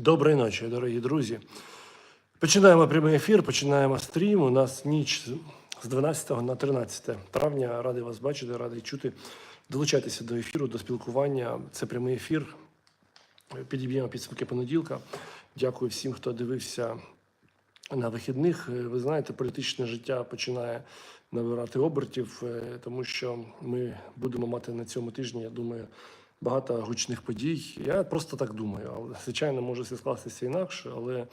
Доброї ночі, дорогі друзі. Починаємо прямий ефір, починаємо стрім. У нас ніч з 12 на 13 травня. Радий вас бачити, радий чути. Долучайтеся до ефіру, до спілкування. Це прямий ефір. Підіб'ємо підсумки понеділка. Дякую всім, хто дивився на вихідних. Ви знаєте, політичне життя починає набирати обертів, е, тому що ми будемо мати на цьому тижні, я думаю, багато гучних подій. Я просто так думаю. Але звичайно, може все скластися інакше, але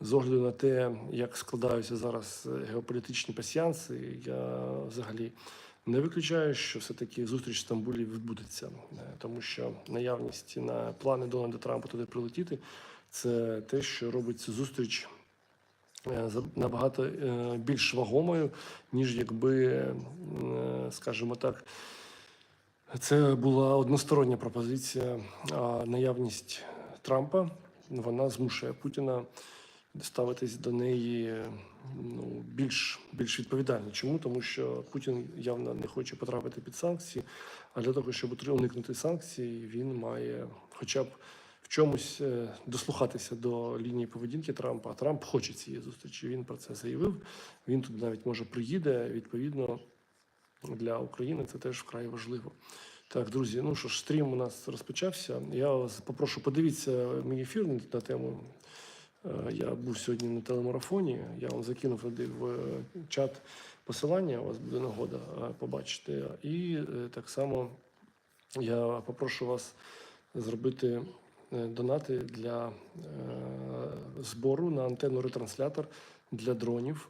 з огляду на те, як складаються зараз е, геополітичні пасіянси, я взагалі не виключаю, що все-таки зустріч в Стамбулі відбудеться, Е, тому що наявність на плани Дональда Трампа туди прилетіти це те, що робить цю зустріч е, набагато більш вагомою, ніж якби, скажімо так, це була одностороння пропозиція. А наявність Трампа вона змушує Путіна ставитись до неї ну, більш, більш відповідально. Чому? Тому що Путін явно не хоче потрапити під санкції, а для того, щоб уникнути санкцій, він має хоча б в чомусь е, дослухатися до лінії поведінки Трампа. А Трамп хоче цієї зустрічі. Він про це заявив. Він тут навіть може приїде. Відповідно, для України це теж вкрай важливо. Так, друзі, ну що ж, стрім у нас розпочався. Я вас попрошу, подивіться мій ефір на тему. Е, Я був сьогодні на телемарафоні. Я вам закинув туди в е, чат посилання. У вас буде нагода е, побачити. І так само я попрошу вас зробити донати для збору на антенну ретранслятор для дронів,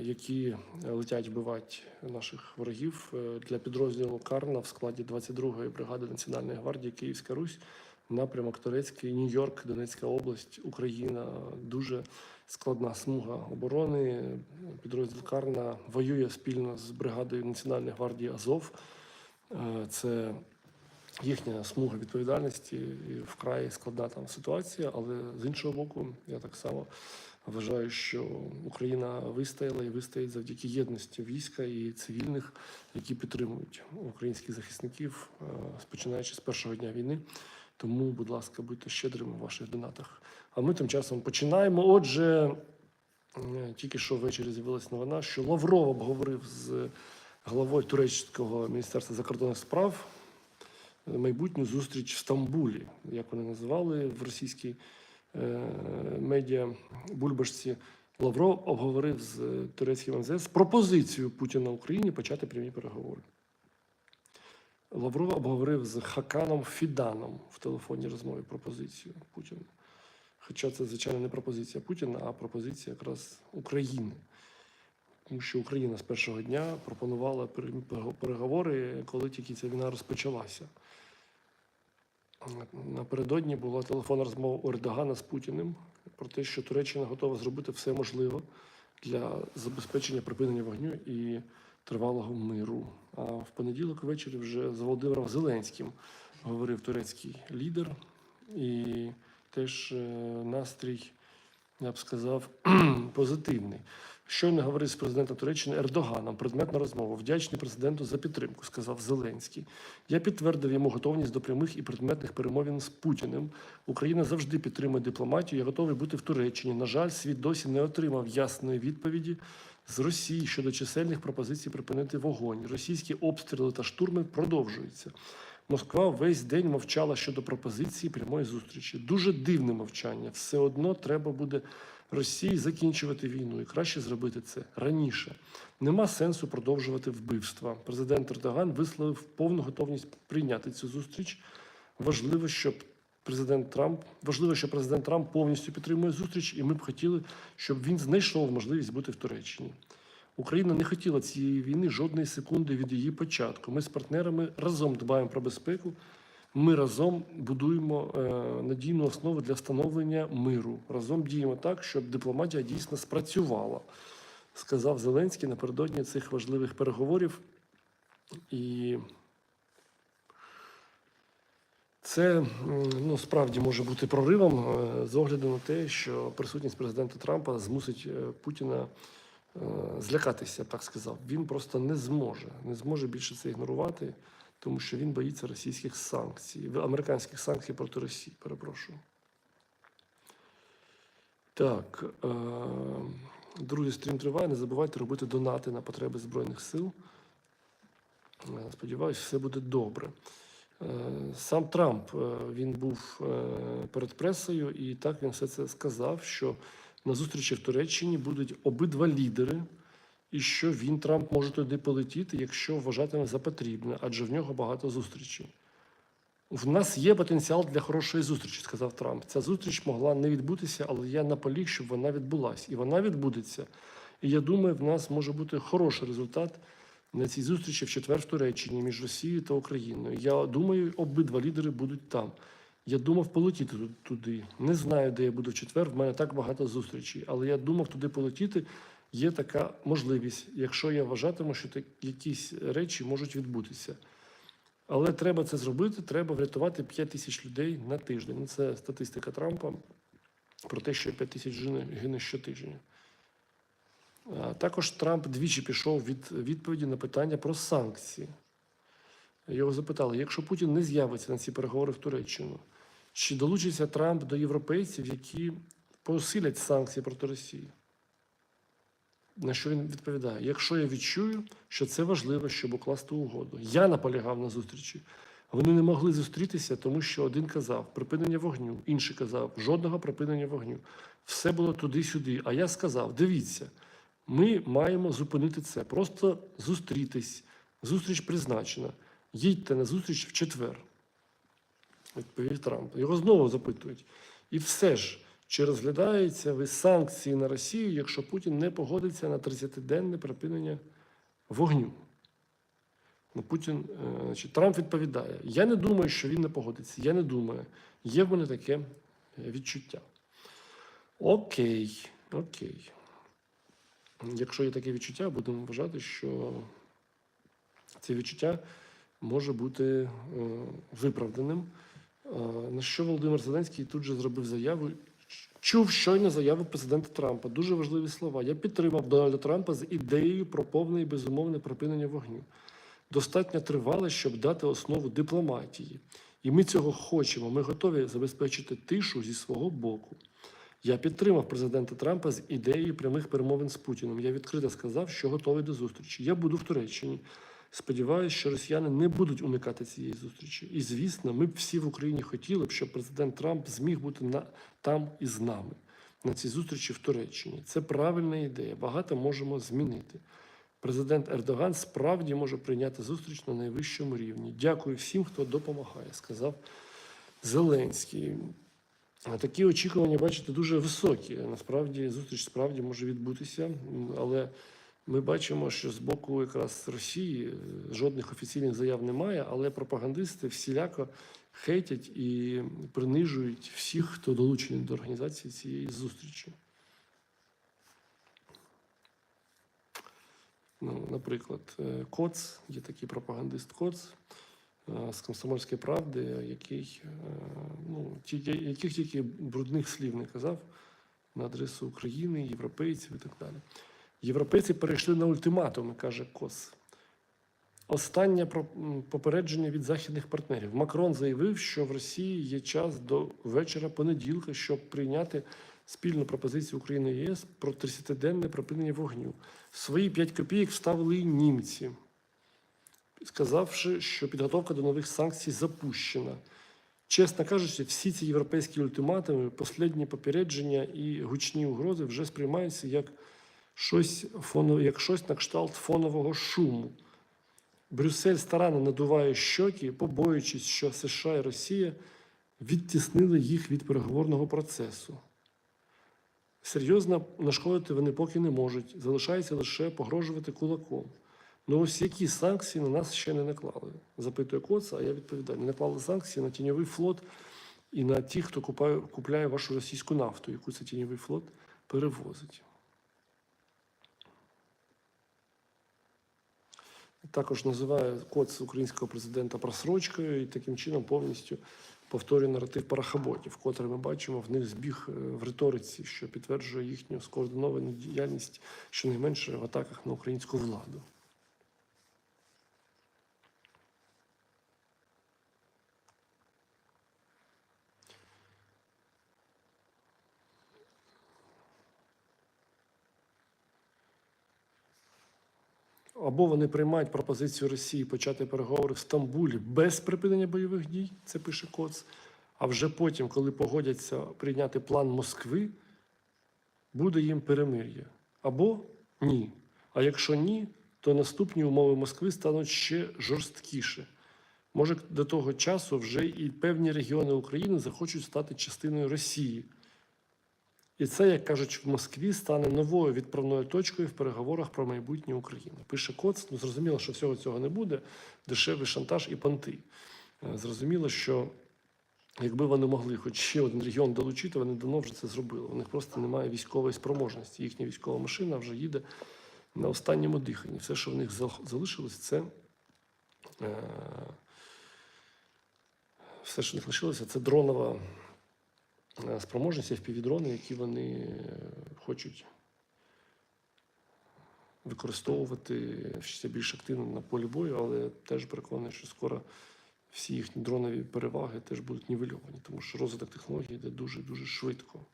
які летять вбивати наших ворогів е, для підрозділу Карна в складі 22-ї бригади Національної гвардії Київська Русь. Напрямок Турецький, Нью-Йорк, Донецька область, Україна. Дуже складна смуга оборони. Підрозділ Карна воює спільно з бригадою Національної гвардії Азов. Е, Це їхня смуга відповідальності і вкрай складна там ситуація. Але з іншого боку, я так само вважаю, що Україна вистояла і вистоїть завдяки єдності війська і цивільних, які підтримують українських захисників, е, починаючи з першого дня війни. Тому, будь ласка, будьте щедрими в ваших донатах. А ми тим часом починаємо. Отже, е, тільки що ввечері з'явилася новина, що Лавров обговорив з главою турецького міністерства закордонних справ майбутню зустріч в Стамбулі, як вони називали в російській е, медіа Бульбашці. Лавров обговорив з турецьким МЗС пропозицію Путіна Україні почати прямі переговори. Лавров обговорив з Хаканом Фіданом в телефонній розмові пропозицію Путіна. Хоча це, звичайно, не пропозиція Путіна, а пропозиція якраз України. Тому що Україна з першого дня пропонувала переговори, коли тільки ця війна розпочалася. Напередодні була телефонна розмова у Ердогана з Путіним про те, що Туреччина готова зробити все можливе для забезпечення припинення вогню і тривалого миру. А в понеділок ввечері вже з Володимиром Зеленським говорив турецький лідер, і теж е, настрій, я б сказав, позитивний. Щойно говорив з президентом Туреччини Ердоганом. Предметна розмова. Вдячний президенту за підтримку, сказав Зеленський. Я підтвердив йому готовність до прямих і предметних перемовин з Путіним. Україна завжди підтримує дипломатію. Я готовий бути в Туреччині. На жаль, світ досі не отримав ясної відповіді з Росії щодо чисельних пропозицій припинити вогонь. Російські обстріли та штурми продовжуються. Москва весь день мовчала щодо пропозиції прямої зустрічі. Дуже дивне мовчання. Все одно треба буде Росії закінчувати війну і краще зробити це раніше. Нема сенсу продовжувати вбивства. Президент Ердоган висловив повну готовність прийняти цю зустріч. Важливо, щоб президент Трамп важливо, що президент Трамп повністю підтримує зустріч, і ми б хотіли, щоб він знайшов можливість бути в Туреччині. Україна не хотіла цієї війни жодної секунди від її початку. Ми з партнерами разом дбаємо про безпеку. Ми разом будуємо е, надійну основу для встановлення миру. Разом діємо так, щоб дипломатія дійсно спрацювала, сказав Зеленський напередодні цих важливих переговорів. І це ну, справді може бути проривом е, з огляду на те, що присутність президента Трампа змусить е, Путіна злякатися, так сказав. Він просто не зможе, не зможе більше це ігнорувати, тому що він боїться російських санкцій, американських санкцій проти Росії. Перепрошую. Так. Е, друзі, стрім триває. Не забувайте робити донати на потреби Збройних сил. Е, Сподіваюсь, все буде добре. Е, Сам Трамп він був перед пресою, і так він все це сказав, що на зустрічі в Туреччині будуть обидва лідери, і що він, Трамп, може туди полетіти, якщо вважатиме за потрібне, адже в нього багато зустрічей. В нас є потенціал для хорошої зустрічі, сказав Трамп. Ця зустріч могла не відбутися, але я наполіг, щоб вона відбулася. І вона відбудеться. І я думаю, в нас може бути хороший результат на цій зустрічі в четвер в Туреччині між Росією та Україною. Я думаю, обидва лідери будуть там. Я думав полетіти туди. Не знаю, де я буду в четвер. В мене так багато зустрічей. Але я думав туди полетіти. Є така можливість, якщо я вважатиму, що так, якісь речі можуть відбутися. Але треба це зробити. Треба врятувати 5 тисяч людей на тиждень. Це статистика Трампа про те, що 5 тисяч гине щотижня. Також Трамп двічі пішов від відповіді на питання про санкції. Його запитали: якщо Путін не з'явиться на ці переговори в Туреччину, чи долучиться Трамп до європейців, які посилять санкції проти Росії? На що він відповідає? Якщо я відчую, що це важливо, щоб укласти угоду. Я наполягав на зустрічі. Вони не могли зустрітися, тому що один казав припинення вогню, інший казав жодного припинення вогню. Все було туди-сюди. А я сказав: дивіться, ми маємо зупинити це. Просто зустрітись. Зустріч призначена. Їдьте на зустріч в четвер. Відповів Трамп. Його знову запитують. І все ж, чи розглядаються ви санкції на Росію, якщо Путін не погодиться на 30-денне припинення вогню? Ну, Путін, е, значить, Трамп відповідає: Я не думаю, що він не погодиться. Я не думаю. Є в мене таке е, відчуття. Окей, окей. Якщо є таке відчуття, будемо вважати, що це відчуття може бути е, виправданим. На що Володимир Зеленський тут же зробив заяву. Чув щойно заяву президента Трампа. Дуже важливі слова. Я підтримав Дональда Трампа з ідеєю про повне і безумовне припинення вогню. Достатньо тривале, щоб дати основу дипломатії. І ми цього хочемо. Ми готові забезпечити тишу зі свого боку. Я підтримав президента Трампа з ідеєю прямих перемовин з Путіним. Я відкрито сказав, що готовий до зустрічі. Я буду в Туреччині. Сподіваюся, що росіяни не будуть уникати цієї зустрічі. І звісно, ми б всі в Україні хотіли б, щоб президент Трамп зміг бути на там із нами на цій зустрічі в Туреччині. Це правильна ідея. Багато можемо змінити. Президент Ердоган справді може прийняти зустріч на найвищому рівні. Дякую всім, хто допомагає, сказав Зеленський. Такі очікування, бачите, дуже високі. Насправді зустріч справді може відбутися, але ми бачимо, що з боку якраз Росії е, жодних офіційних заяв немає, але пропагандисти всіляко хейтять і принижують всіх, хто долучений до організації цієї зустрічі. Ну, наприклад, е, Коц, є такий пропагандист Коц е, з Комсомольської правди, який, ну, яких тільки брудних слів не казав на адресу України, європейців і так далі. Європейці перейшли на ультиматуми, каже Коц. Останнє попередження від західних партнерів. Макрон заявив, що в Росії є час до вечора понеділка, щоб прийняти спільну пропозицію України і ЄС про 30-денне припинення вогню. Свої 5 копійок вставили і німці, сказавши, що підготовка до нових санкцій запущена. Чесно кажучи, всі ці європейські ультиматуми, послідні попередження і гучні угрози вже сприймаються як щось, фоно, як щось на кшталт фонового шуму. Брюссель старанно надуває щоки, побоюючись, що США і Росія відтіснили їх від переговорного процесу. Серйозно нашкодити вони поки не можуть. Залишається лише погрожувати кулаком. Ну ось які санкції на нас ще не наклали? Запитує Коца, а я відповідаю: не наклали санкції на тіньовий флот і на тих, хто купає, купляє вашу російську нафту, яку цей тіньовий флот перевозить. Також називає Коц українського президента просрочкою і таким чином повністю повторює наратив парахаботів, котрий ми бачимо в них збіг е, в риториці, що підтверджує їхню скоординовану діяльність щонайменше в атаках на українську владу. Або вони приймають пропозицію Росії почати переговори в Стамбулі без припинення бойових дій, це пише Коц. А вже потім, коли погодяться прийняти план Москви, буде їм перемир'я. Або ні. А якщо ні, то наступні умови Москви стануть ще жорсткіше. Може, до того часу вже і певні регіони України захочуть стати частиною Росії. І це, як кажуть, в Москві стане новою відправною точкою в переговорах про майбутнє України. Пише Коц, ну зрозуміло, що всього цього не буде. Дешевий шантаж і понти. Е, Зрозуміло, що якби вони могли хоч ще один регіон долучити, вони давно вже це зробили. У них просто немає військової спроможності. Їхня військова машина вже їде на останньому диханні. Все, що в них зал- залишилось, це. е, Все, що в них лишилося, це дронова е, спроможність FPV-дрони, які вони е, хочуть використовувати ще більш активно на полі бою, але теж переконаний, що скоро всі їхні дронові переваги теж будуть нівельовані, тому що розвиток технологій йде дуже дуже швидко.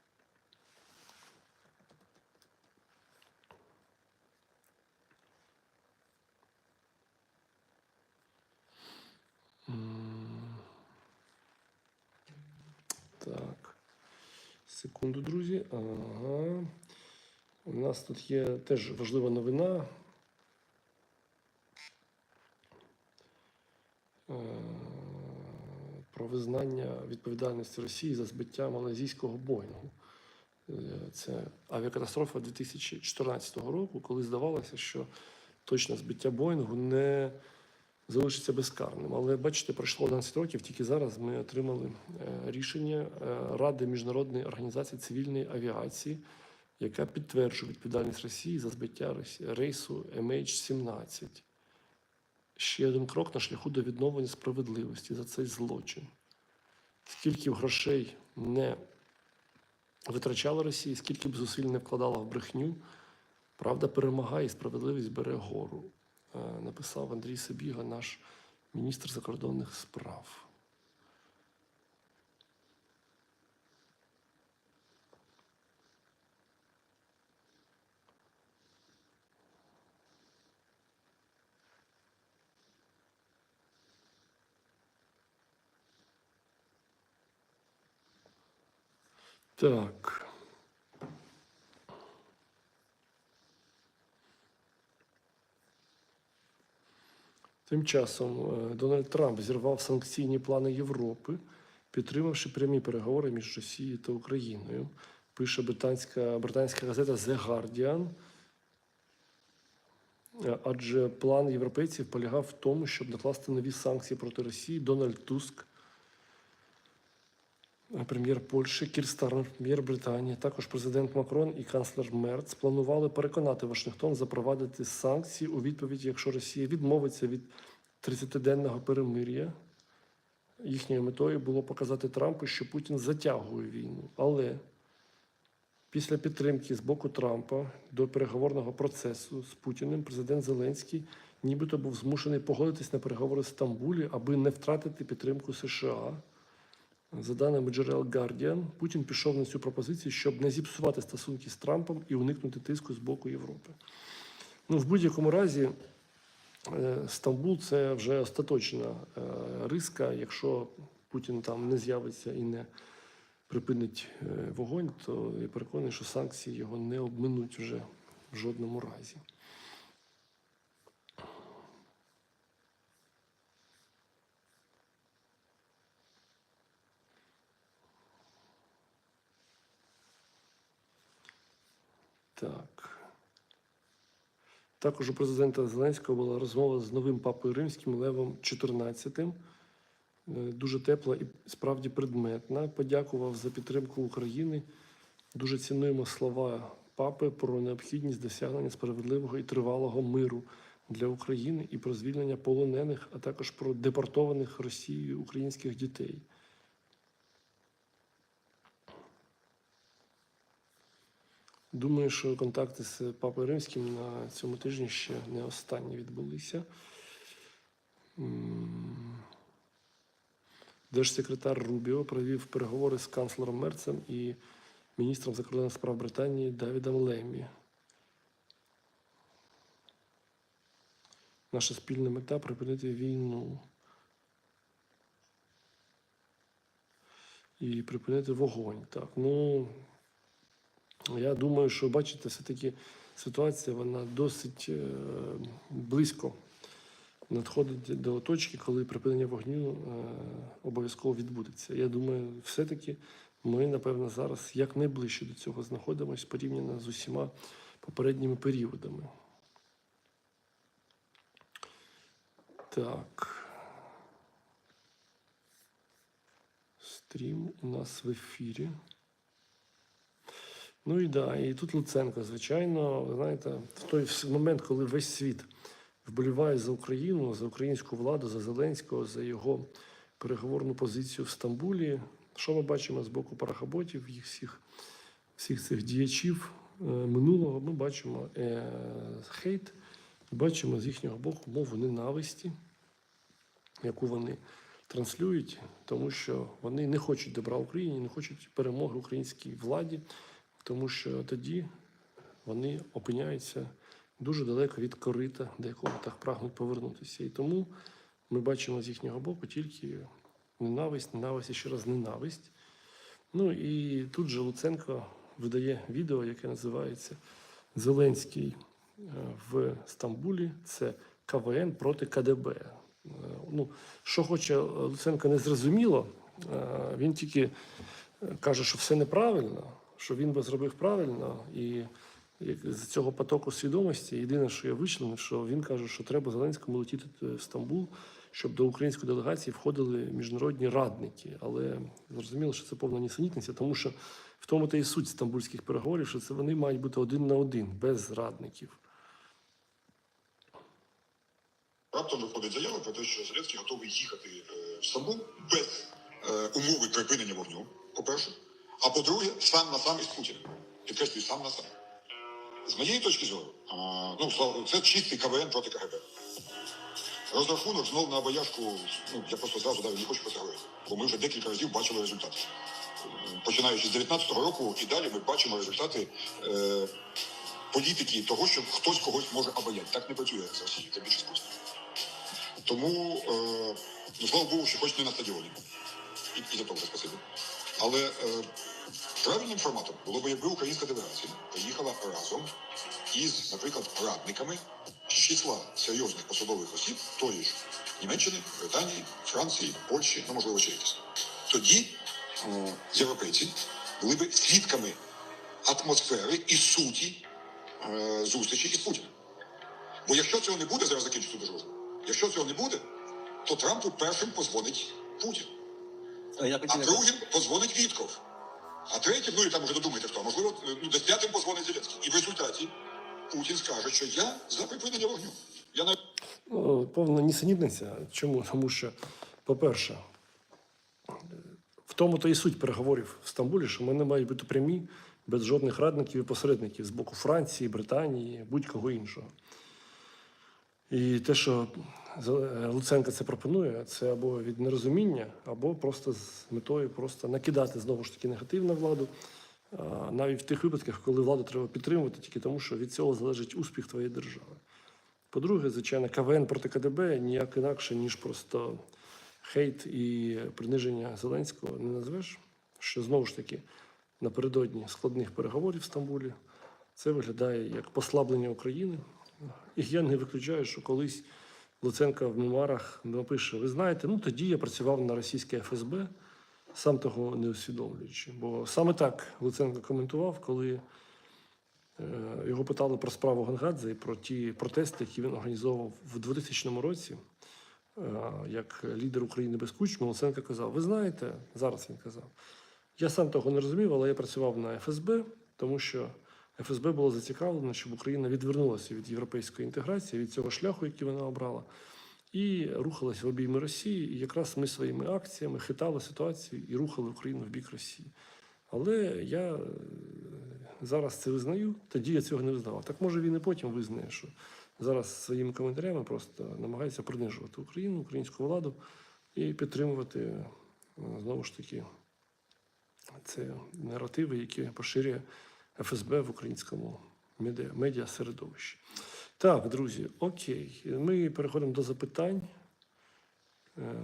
М. Так. Секунду, друзі. Ага. У нас тут є теж важлива новина. Е, Про визнання відповідальності Росії за збиття малазійського Боїнгу. Е, Це авіакатастрофа 2014 року, коли здавалося, що точне збиття Боїнгу не залишиться безкарним. Але бачите, пройшло 11 років. Тільки зараз ми отримали е, рішення е, Ради міжнародної організації цивільної авіації, яка підтверджує відповідальність Росії за збиття рейсу MH17. Ще один крок на шляху до відновлення справедливості за цей злочин. Скільки б грошей не витрачала Росія, скільки б зусиль не вкладала в брехню, правда перемагає і справедливість бере гору, написав Андрій Сабіга, наш міністр закордонних справ. Так. Тим часом е, Дональд Трамп зірвав санкційні плани Європи, підтримавши прямі переговори між Росією та Україною. Пише британська, британська газета The Guardian. Е, Адже план європейців полягав в тому, щоб накласти нові санкції проти Росії. Дональд Туск, прем'єр Польщі, Кір Стармер, прем'єр Британії, також президент Макрон і канцлер Мерц планували переконати Вашингтон запровадити санкції у відповідь, якщо Росія відмовиться від 30-денного перемир'я. Їхньою метою було показати Трампу, що Путін затягує війну. Але після підтримки з боку Трампа до переговорного процесу з Путіним президент Зеленський нібито був змушений погодитись на переговори в Стамбулі, аби не втратити підтримку США. За даними джерел Guardian, Путін пішов на цю пропозицію, щоб не зіпсувати стосунки з Трампом і уникнути тиску з боку Європи. Ну, в будь-якому разі, е, Стамбул це вже остаточна е, риска. Якщо Путін там не з'явиться і не припинить е, вогонь, то я переконаний, що санкції його не обминуть вже в жодному разі. Так. Також у президента Зеленського була розмова з новим папою римським Левом XIV. Е, Дуже тепла і справді предметна. Подякував за підтримку України. Дуже цінуємо слова папи про необхідність досягнення справедливого і тривалого миру для України і про звільнення полонених, а також про депортованих Росією українських дітей. Думаю, що контакти з Папою Римським на цьому тижні ще не останні відбулися. Держсекретар Рубіо провів переговори з канцлером Мерцем і міністром закордонних справ Британії Давідом Леммі. Наша спільна мета припинити війну. І припинити вогонь. Так, ну я думаю, що бачите, все-таки ситуація вона досить е, близько надходить до точки, коли припинення вогню е, обов'язково відбудеться. Я думаю, все-таки ми, напевно, зараз якнайближче до цього знаходимося порівняно з усіма попередніми періодами. Так. Стрім у нас в ефірі. Ну і да, і тут Луценко, звичайно, ви знаєте, в той момент, коли весь світ вболіває за Україну, за українську владу, за Зеленського, за його переговорну позицію в Стамбулі. Що ми бачимо з боку парахаботів, їх всіх, всіх цих діячів е, минулого, ми бачимо е, хейт, бачимо з їхнього боку мову ненависті, яку вони транслюють, тому що вони не хочуть добра Україні, не хочуть перемоги українській владі, тому що тоді вони опиняються дуже далеко від корита, до якого так прагнуть повернутися. І тому ми бачимо з їхнього боку тільки ненависть, ненависть і ще раз ненависть. Ну і тут же Луценко видає відео, яке називається Зеленський е, в Стамбулі. Це КВН проти КДБ. Е, Ну, що хоче Луценко не зрозуміло, е, він тільки каже, що все неправильно, що він би зробив правильно, і з цього потоку свідомості єдине, що я вичленив, що він каже, що треба Зеленському летіти в Стамбул, щоб до української делегації входили міжнародні радники. Але зрозуміло, що це повна нісенітниця, тому що в тому та і суть стамбульських переговорів, що це вони мають бути один на один, без радників. Раптом виходить заява про те, що Зеленський готовий їхати е, в Стамбул без е, умови припинення вогню, по-перше. А по-друге, сам на сам із Путіним. Підкреслюю, сам на сам. З моєї точки зору, ну, це чистий КВН проти КГБ. Розрахунок знов на обаяшку, ну, я просто зразу навіть не хочу про це говорити, бо ми вже декілька разів бачили результати. Починаючи з 19-го року і далі ми бачимо результати е, політики того, що хтось когось може обаяти. Так не працює з Росії, це більше Путіна. Тому, е, ну, слава Богу, що хоч не на стадіоні. І, і за того спасибі. Але е, правильним форматом було б, якби українська делегація приїхала разом із, наприклад, радниками з числа серйозних посадових осіб тої ж Німеччини, Британії, Франції, Польщі, ну можливо ще якісь. Тоді е, європейці були б свідками атмосфери і суті е, зустрічі із Путіним. Бо якщо цього не буде, зараз закінчу дуже важливо. Якщо цього не буде, то Трампу першим позвонить Путін, Я а хотів другим позвонить Вітков. А третім, ну і там вже додумайте хто, можливо, ну десь п'ятим позвонить Зеленський. І в результаті Путін скаже, що я за припинення вогню. Я навіть Ну, повна нісенітниця. Чому? Тому що, по-перше, в тому то і суть переговорів в Стамбулі, що вони мають бути прямі, без жодних радників і посередників з боку Франції, Британії, будь-кого іншого. І те, що Зел- Луценко це пропонує, це або від нерозуміння, або просто з метою просто накидати знову ж таки негатив на владу, навіть в тих випадках, коли владу треба підтримувати, тільки тому, що від цього залежить успіх твоєї держави. По-друге, звичайно, КВН проти КДБ ніяк інакше, ніж просто хейт і приниження Зеленського не назвеш. Що знову ж таки напередодні складних переговорів в Стамбулі це виглядає як послаблення України. І я не виключаю, що колись Луценко в мемуарах напише: ви знаєте, ну тоді я працював на російське ФСБ, сам того не усвідомлюючи. Бо саме так Луценко коментував, коли Е, Його питали про справу Гангадзе і про ті протести, які він організовував в 2000 році, е, як лідер України без кучми. Луценко казав: Ви знаєте, зараз він казав, я сам того не розумів, але я працював на ФСБ, тому що ФСБ було зацікавлено, щоб Україна відвернулася від європейської інтеграції, від цього шляху, який вона обрала, і рухалась в обійми Росії. І якраз ми своїми акціями хитали ситуацію і рухали Україну в бік Росії. Але я е, зараз це визнаю, тоді я цього не визнавав. Так може він і потім визнає, що зараз своїми коментарями просто намагається принижувати Україну, українську владу і підтримувати е, знову ж таки це наративи, які поширює ФСБ в українському медіа, медіа середовищі. Так, друзі, окей. Ми переходимо до запитань. Е,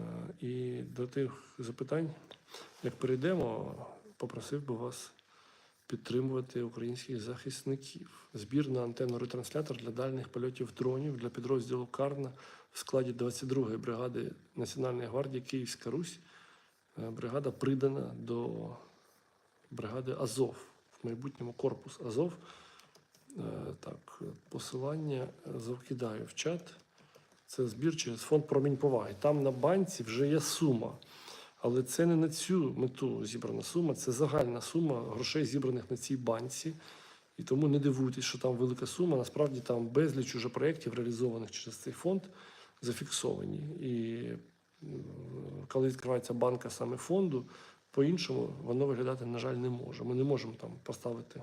І до тих запитань, як перейдемо, попросив би вас підтримувати українських захисників. Збір на антенну ретранслятор для дальних польотів дронів для підрозділу Карна в складі 22-ї бригади Національної гвардії Київська Русь. Е, Бригада придана до бригади Азов, в майбутньому корпус Азов. Е, Так, посилання закидаю в чат. Це збір через фонд промінь поваги. Там на банці вже є сума. Але це не на цю мету зібрана сума, це загальна сума грошей, зібраних на цій банці. І тому не дивуйтесь, що там велика сума. Насправді там безліч уже проєктів, реалізованих через цей фонд, зафіксовані. І коли відкривається банка саме фонду, по-іншому воно виглядати, на жаль, не може. Ми не можемо там поставити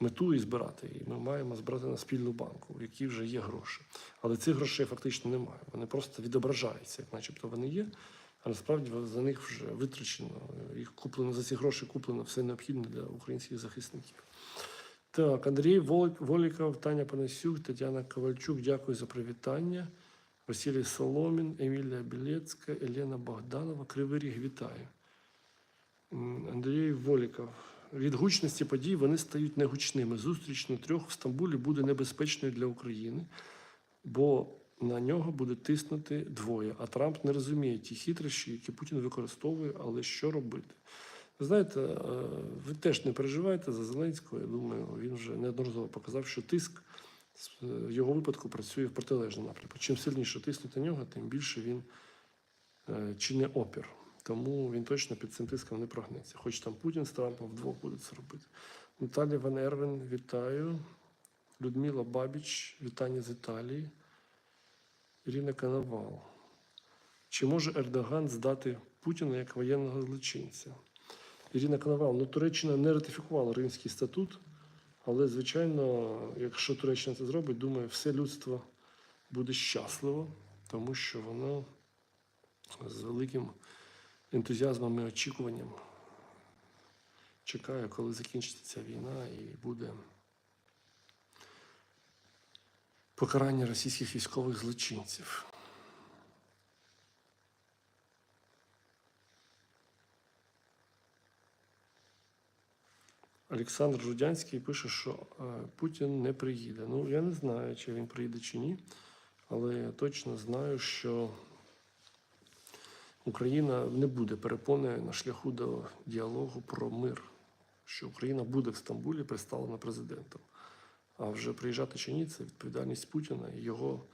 мету і збирати її. Ми маємо збирати на спільну банку, в якій вже є гроші. Але цих грошей фактично немає. Вони просто відображаються, як начебто вони є. А насправді за них вже витрачено, їх куплено за ці гроші куплено все необхідне для українських захисників. Так, Андрій Вол- Воліков, Таня Панасюк, Тетяна Ковальчук, дякую за привітання. Василій Соломін, Емілія Білецька, Елена Богданова, Кривий Ріг, вітаю. Андрій Воліков. Від гучності подій вони стають негучними. Зустріч на трьох в Стамбулі буде небезпечною для України, бо на нього буде тиснути двоє. А Трамп не розуміє ті хитрощі, які Путін використовує, але що робити? Ви знаєте, е, ви теж не переживайте за Зеленського. Я думаю, він вже неодноразово показав, що тиск е, в його випадку працює в протилежному напрямку. Чим сильніше тиснути на нього, тим більше він е, чинить опір. Тому він точно під цим тиском не прогнеться. Хоч там Путін з Трампом вдвох буде це робити. Наталія Ван Ервен, вітаю. Людмила Бабіч, вітання з Італії. Ірина Коновал. Чи може Ердоган здати Путіна як воєнного злочинця? Ірина Коновал, ну Туреччина не ратифікувала Римський статут, але, звичайно, якщо Туреччина це зробить, думаю, все людство буде щасливо, тому що воно з великим ентузіазмом і очікуванням чекає, коли закінчиться ця війна і буде покарання російських військових злочинців. Олександр Жудянський пише, що е, Путін не приїде. Ну, я не знаю, чи він приїде чи ні, але я точно знаю, що Україна не буде перепоною на шляху до діалогу про мир, що Україна буде в Стамбулі представлена президентом. А вже приїжджати чи ні, це відповідальність Путіна і його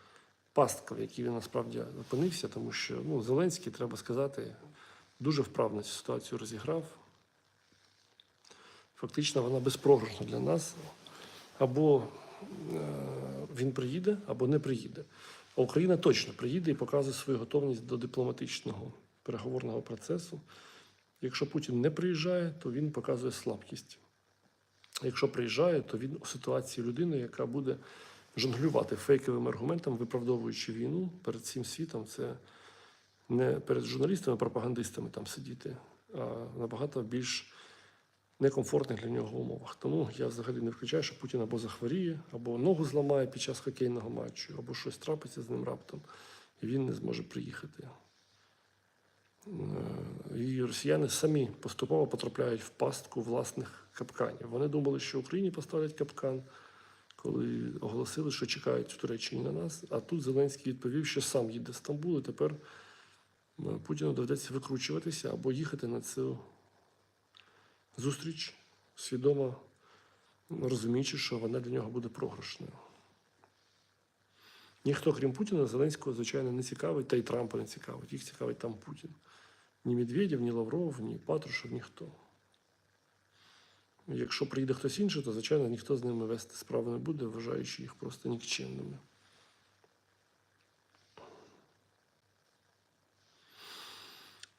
пастка, в якій він насправді опинився, тому що ну, Зеленський, треба сказати, дуже вправно цю ситуацію розіграв. Фактично вона безпрограшна для нас. Або е, він приїде, або не приїде. А Україна точно приїде і показує свою готовність до дипломатичного переговорного процесу. Якщо Путін не приїжджає, то він показує слабкість. Якщо приїжджає, то він у ситуації людини, яка буде жонглювати фейковим аргументом, виправдовуючи війну перед всім світом. Це не перед журналістами, пропагандистами там сидіти, а набагато більш некомфортних для нього умовах. Тому я взагалі не виключаю, що Путін або захворіє, або ногу зламає під час хокейного матчу, або щось трапиться з ним раптом, і він не зможе приїхати. Е, І росіяни самі поступово потрапляють в пастку власних капканів. Вони думали, що Україні поставлять капкан, коли оголосили, що чекають в Туреччині на нас. А тут Зеленський відповів, що сам їде в Стамбул, і тепер е, Путіну доведеться викручуватися або їхати на цю зустріч, свідомо розуміючи, що вона для нього буде програшною. Ніхто, крім Путіна, Зеленського, звичайно, не цікавить, та й Трампа не цікавить. Їх цікавить там Путін. Ні Медведєв, ні Лавров, ні Патрушев, ніхто. Якщо приїде хтось інший, то, звичайно, ніхто з ними вести справи не буде, вважаючи їх просто нікчемними.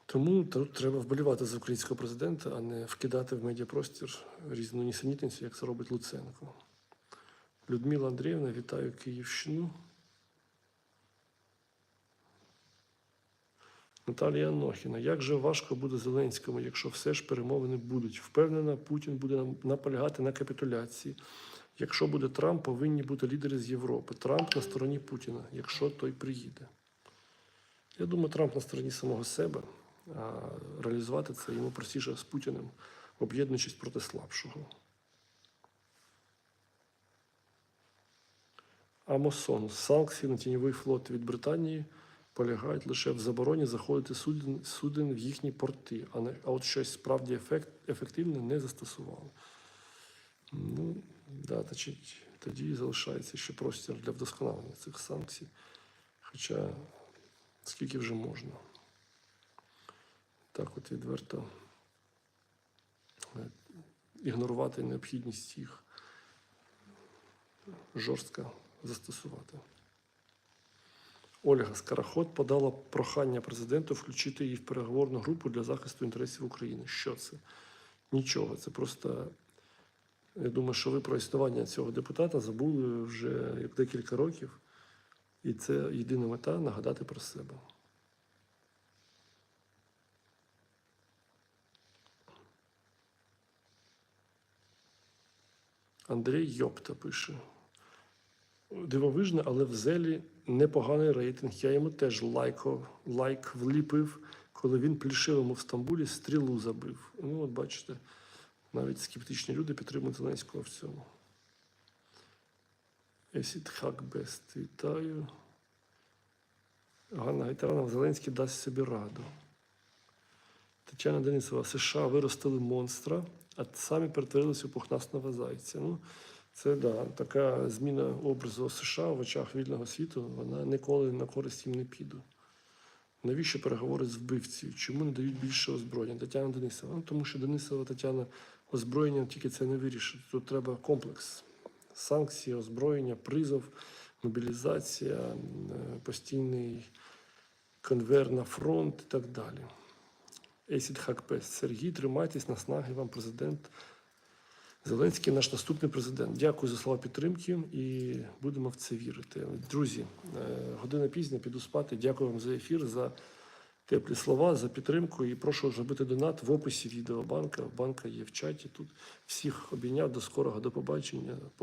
Тому тут треба вболівати за українського президента, а не вкидати в медіапростір різну нісенітницю, як це робить Луценко. Людмила Андріївна, вітаю Київщину. Наталія Анохіна. Як же важко буде Зеленському, якщо все ж перемовини будуть? Впевнена, Путін буде наполягати на капітуляції. Якщо буде Трамп, повинні бути лідери з Європи. Трамп на стороні Путіна, якщо той приїде. Я думаю, Трамп на стороні самого себе, а реалізувати це йому простіше з Путіним, об'єднуючись проти слабшого. Амосон. Санкції на тіньовий флот від Британії полягають лише в забороні заходити суден, суден в їхні порти, а, не, а от щось справді ефект, ефективне не застосували. Ну, да, значить, тоді залишається ще простір для вдосконалення цих санкцій. Хоча скільки вже можна. Так от відверто е, ігнорувати необхідність їх жорстко застосувати. Ольга Скараход подала прохання президенту включити її в переговорну групу для захисту інтересів України. Що це? Нічого. Це просто. Я думаю, що ви про існування цього депутата забули вже як декілька років. І це єдина мета нагадати про себе. Андрій Йопта пише. Дивовижно, але в Зелі непоганий рейтинг. Я йому теж лайко, лайк вліпив, коли він плішивому в Стамбулі стрілу забив. Ну, от бачите, навіть скептичні люди підтримують Зеленського в цьому. Есід Хакбест, вітаю. Ганна Гайtaranов, Зеленський дасть собі раду. Тетяна Денисова, США виростили монстра, а самі перетворилися у пухнасного зайця. Ну, це да, така зміна образу США в очах вільного світу, вона ніколи на користь їм не піде. Навіщо переговори з вбивцею? Чому не дають більше озброєння? Тетяна Денисова. Ну, тому що Денисова Тетяна озброєння тільки це не вирішить. Тут треба комплекс санкції, озброєння, призов, мобілізація, е, постійний конвер на фронт і так далі. Есід Хакпес. Сергій, тримайтесь на снаги вам президент. Зеленський наш наступний президент. Дякую за слова підтримки і будемо в це вірити. Друзі, е, година пізня, піду спати. Дякую вам за ефір, за теплі слова, за підтримку. І прошу зробити донат в описі відео банка. Банка є в чаті. Тут всіх обійняв. До скорого, до побачення.